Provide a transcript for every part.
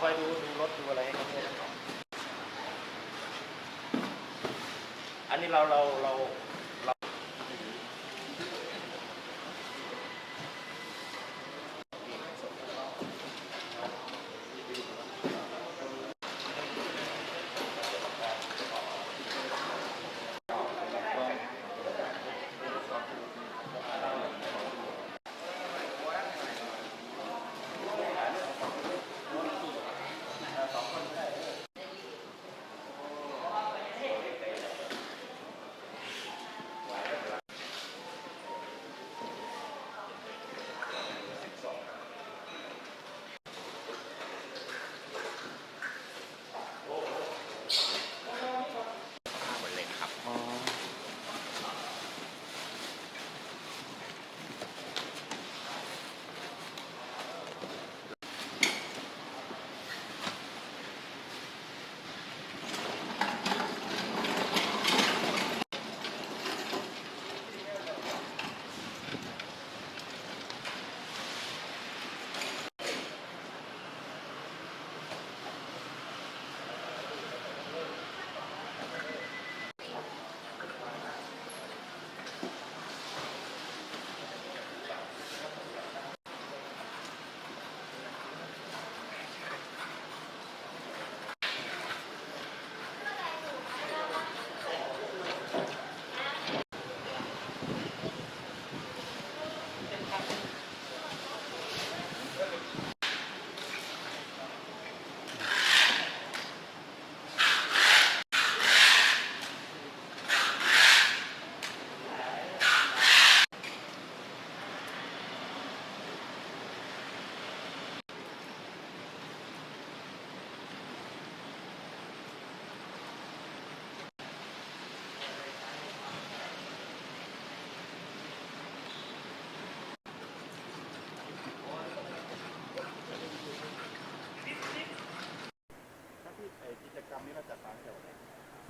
คอยดูดูรถดูอะไรให้เขาด้วยนะครับอันนี้เราเราเรา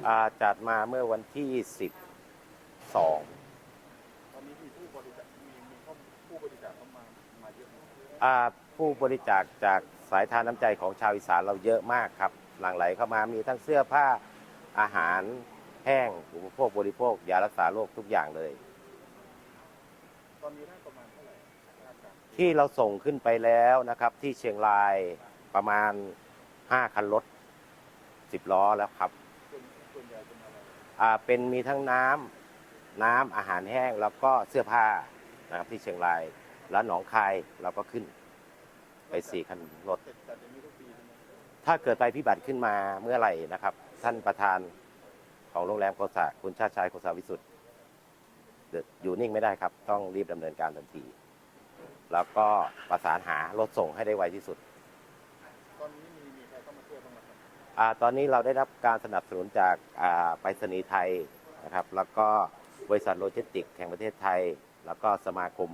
อ่าจัดมาเมื่อวันที่สิบสองตอนนี้มีผู้บริจาค มีมีข้อผู้บริจาคเข้ามามาเยอะไหมอ่าผู้บริจาคจากสายทานน้ำใจของชาวอีสานเราเยอะมากครับ หลั่งไหลเข้ามามีทั้งเสื้อผ้าอาหารแห้งอุปโภคบริโภคยารักษาโรคทุกอย่างเลย ตอนนี้ได้ประมาณเท่าไหร่คาดการณ์ที่เราส่งขึ้นไปแล้วนะครับ ที่เชียงรายประมาณ 5 คันรถ 10 ล้อแล้วครับ ส่วนส่วนใหญ่เป็น อ่าเป็นมีทั้งน้ำน้ำอาหารแห้งแล้วก็เสื้อผ้านะครับที่เชียงราย แล้วหนองคายเราก็ขึ้นไปสี่คันรถ ถ้าเกิดไปพิบัติขึ้นมาเมื่อไหร่นะครับ ท่านประธานของโรงแรมโกษะคุณชาติชายโกษาวิสุทธิ์เดี๋ยวอยู่นิ่งไม่ได้ครับ ต้องรีบดำเนินการทันที แล้วก็ประสานหารถส่งให้ได้ไวที่สุด ตอนนี้เราได้รับการสนับสนุนจากไปรษณีย์ไทยนะครับ แล้วก็บริษัทโลจิสติกส์แห่งประเทศไทย แล้วก็สมาคม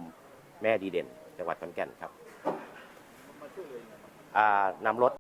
แม่ดีเด่น จังหวัดขอนแก่นครับนำรถ